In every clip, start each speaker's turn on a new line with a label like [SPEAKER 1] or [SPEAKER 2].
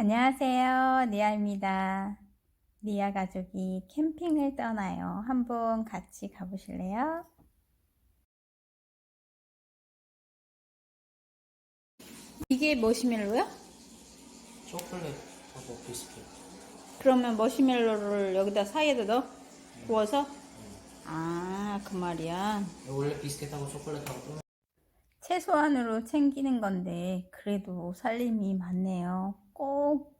[SPEAKER 1] 안녕하세요. 리아입니다. 리아 가족이 캠핑을 떠나요. 한번 같이 가보실래요? 이게 머시멜로야?
[SPEAKER 2] 초콜릿하고 비스킷.
[SPEAKER 1] 그러면 머시멜로를 여기다 사이에다 넣어? 구워서? 아, 그 말이야.
[SPEAKER 2] 원래 비스킷하고 초콜릿하고 좀
[SPEAKER 1] 최소한으로 챙기는 건데 그래도 살림이 많네요. 꼭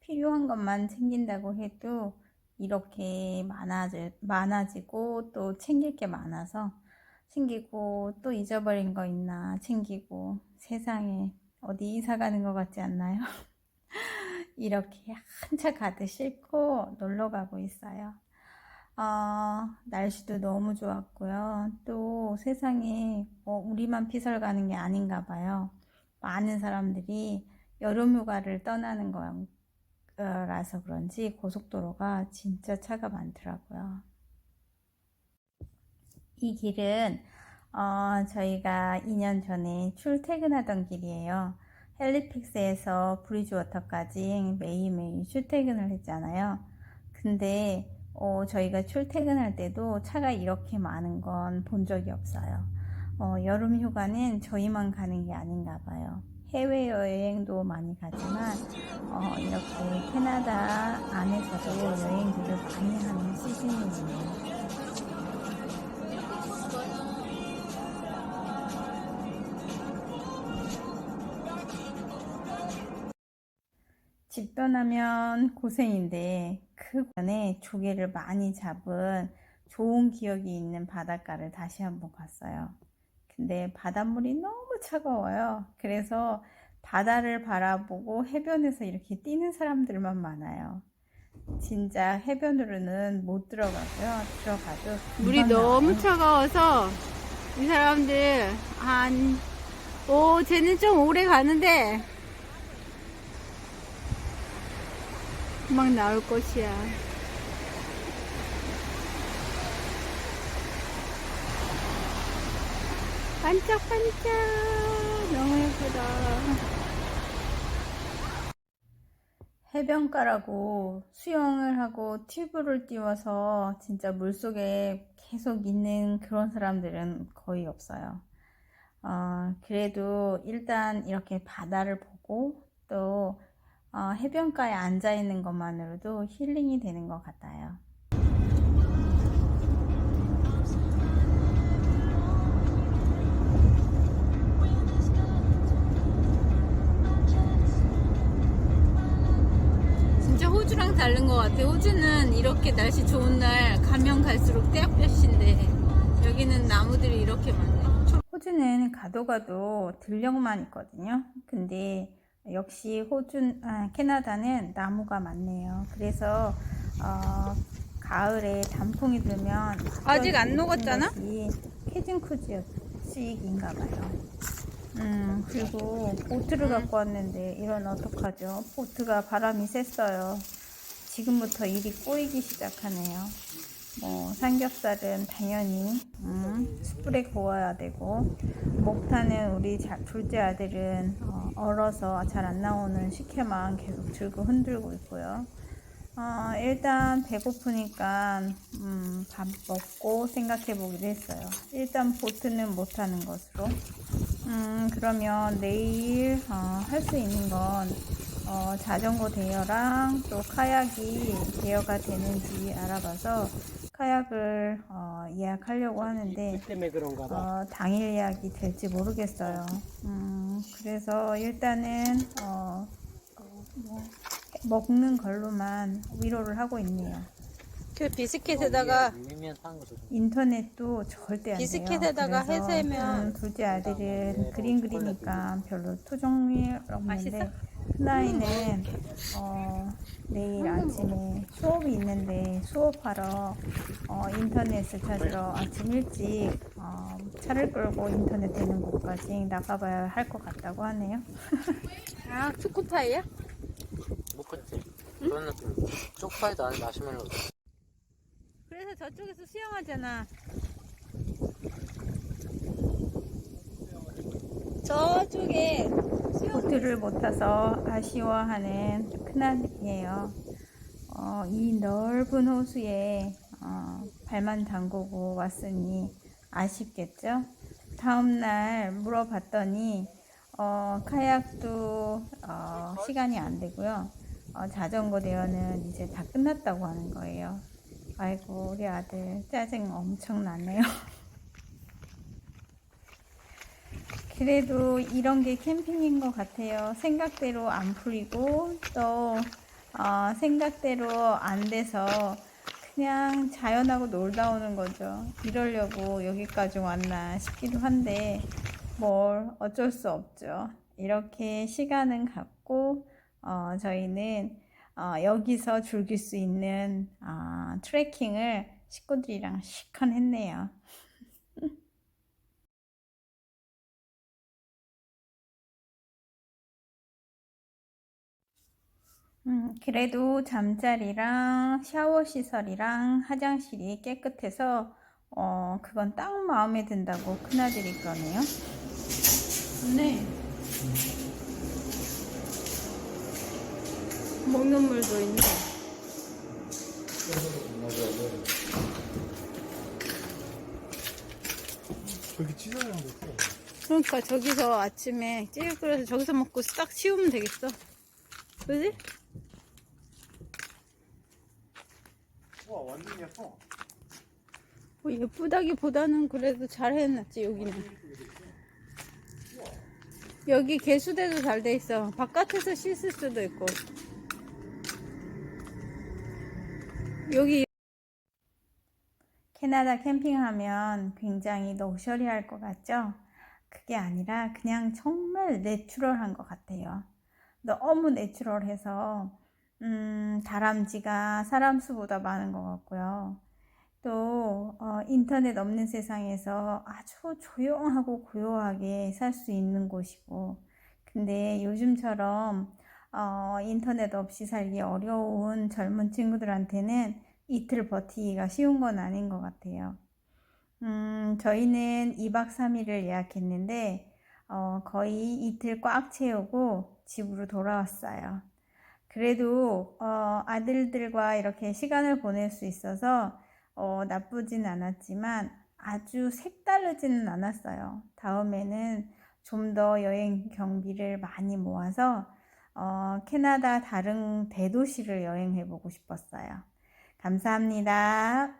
[SPEAKER 1] 필요한 것만 챙긴다고 해도 이렇게 많아지, 많아지고 또 챙길 게 많아서 챙기고 또 잊어버린 거 있나 챙기고 세상에 어디 이사 가는 것 같지 않나요? 이렇게 한차 가득 싣고 놀러 가고 있어요. 어, 날씨도 너무 좋았고요. 또 세상에 어, 우리만 피서 가는 게 아닌가 봐요. 많은 사람들이 여름 휴가를 떠나는 거라서 그런지 고속도로가 진짜 차가 많더라고요. 이 길은 어, 저희가 2년 전에 출퇴근하던 길이에요. 헬리픽스에서 브리즈워터까지 매일매일 출퇴근을 했잖아요. 근데 어, 저희가 출퇴근할 때도 차가 이렇게 많은 건 본 적이 없어요. 어, 여름 휴가는 저희만 가는 게 아닌가 봐요. 해외여행도 많이 가지만 어, 이렇게 캐나다 안에서도 여행들을 많이 하는 시즌이에요. 집 떠나면 고생인데 그 전에 조개를 많이 잡은 좋은 기억이 있는 바닷가를 다시 한번 갔어요. 근데 바닷물이 너무 차가워요. 그래서 바다를 바라보고 해변에서 이렇게 뛰는 사람들만 많아요. 진짜 해변으로는 못 들어가고요. 들어가도
[SPEAKER 3] 물이 너무
[SPEAKER 1] 나와요.
[SPEAKER 3] 차가워서 이 사람들 한, 오, 쟤는 좀 오래 가는데 막 나올 것이야. 반짝반짝 너무 예쁘다.
[SPEAKER 1] 해변가라고 수영을 하고 튜브를 띄워서 진짜 물속에 계속 있는 그런 사람들은 거의 없어요. 어, 그래도 일단 이렇게 바다를 보고 또 어, 해변가에 앉아 있는 것만으로도 힐링이 되는 것 같아요.
[SPEAKER 3] 진짜 호주랑 다른 것 같아. 호주는 이렇게 날씨 좋은 날 가면 갈수록 떼약볕인데 여기는 나무들이 이렇게 많네.
[SPEAKER 1] 호주는 가도 가도 들녘만 있거든요. 근데 역시 호주, 아, 캐나다는 나무가 많네요. 그래서 어, 가을에 단풍이 들면
[SPEAKER 3] 아직 안 녹았잖아?
[SPEAKER 1] 캐진 크루즈식인가 봐요. 음, 그리고 보트를 갖고 왔는데 이런 어떡하죠? 보트가 바람이 셌어요. 지금부터 일이 꼬이기 시작하네요. 뭐 삼겹살은 당연히 음, 숯불에 구워야 되고 목타는 우리 자- 둘째 아들은 어, 얼어서 잘 안 나오는 식혜만 계속 들고 흔들고 있고요. 어, 일단 배고프니까 음, 밥 먹고 생각해 보기로 했어요. 일단 보트는 못 하는 것으로. 음, 그러면 내일 어, 할수 있는 건 어, 자전거 대여랑 또 카약이 대여가 되는지 알아봐서 카약을 어, 예약하려고 하는데
[SPEAKER 2] 때문에 그런가 봐.
[SPEAKER 1] 어, 당일 예약이 될지 모르겠어요. 음, 그래서 일단은 어, 어, 뭐, 먹는 걸로만 위로를 하고 있네요.
[SPEAKER 3] 그 비스킷에다가.
[SPEAKER 1] 인터넷도 절대 안 돼요.
[SPEAKER 3] 비스킷에다가 해세면
[SPEAKER 1] 음, 둘째 아들은 그림 그리니까 별로 토종이 없는데 큰아이는 어, 내일 아침에 수업이 있는데 수업하러 어, 인터넷을 찾으러 아침 일찍 어, 차를 끌고 인터넷 되는 곳까지 나가봐야 할 것 같다고 하네요.
[SPEAKER 3] 아 초코파이야?
[SPEAKER 2] 뭐 그치? 그런 느낌. 쪽파에도 안에 마시멜로.
[SPEAKER 3] 그래서 저쪽에서 수영하잖아. 저쪽에
[SPEAKER 1] 보트를 못 타서 아쉬워하는 큰아들이에요. 어, 이 넓은 호수에 어, 발만 담그고 왔으니 아쉽겠죠? 다음날 물어봤더니 어, 카약도 어, 시간이 안 되고요. 어, 자전거 대여는 이제 다 끝났다고 하는 거예요. 아이고 우리 아들 짜증 엄청 나네요. 그래도 이런 게 캠핑인 것 같아요. 생각대로 안 풀리고 또 어, 생각대로 안 돼서 그냥 자연하고 놀다 오는 거죠. 이러려고 여기까지 왔나 싶기도 한데 뭘 어쩔 수 없죠. 이렇게 시간은 갖고 어, 저희는 어, 여기서 즐길 수 있는 어, 트레킹을 식구들이랑 시컨 했네요. 음, 그래도 잠자리랑 샤워 시설이랑 화장실이 깨끗해서 어, 그건 딱 마음에 든다고 큰아들이 그러네요.
[SPEAKER 3] 네. 먹는 물도 있네.
[SPEAKER 4] 저기 거 있어.
[SPEAKER 3] 그러니까 저기서 아침에 찌개 끓여서 저기서 먹고 싹 치우면 되겠어. 그지?
[SPEAKER 4] 와 예뻐.
[SPEAKER 3] 뭐 예쁘다기보다는 그래도 잘 해놨지 여기는. 여기 개수대도 잘 돼 있어. 바깥에서 씻을 수도 있고. 여기
[SPEAKER 1] 캐나다 캠핑하면 굉장히 럭셔리할 것 같죠? 그게 아니라 그냥 정말 내추럴한 것 같아요. 너무 내추럴해서 음, 다람쥐가 사람 수보다 많은 것 같고요. 또 어, 인터넷 없는 세상에서 아주 조용하고 고요하게 살 수 있는 곳이고 근데 요즘처럼 어, 인터넷 없이 살기 어려운 젊은 친구들한테는 이틀 버티기가 쉬운 건 아닌 것 같아요. 음, 저희는 2박 3일을 예약했는데 어, 거의 이틀 꽉 채우고 집으로 돌아왔어요. 그래도 어, 아들들과 이렇게 시간을 보낼 수 있어서 어, 나쁘진 않았지만 아주 색다르지는 않았어요. 다음에는 좀 더 여행 경비를 많이 모아서 어, 캐나다 다른 대도시를 여행해 보고 싶었어요. 감사합니다.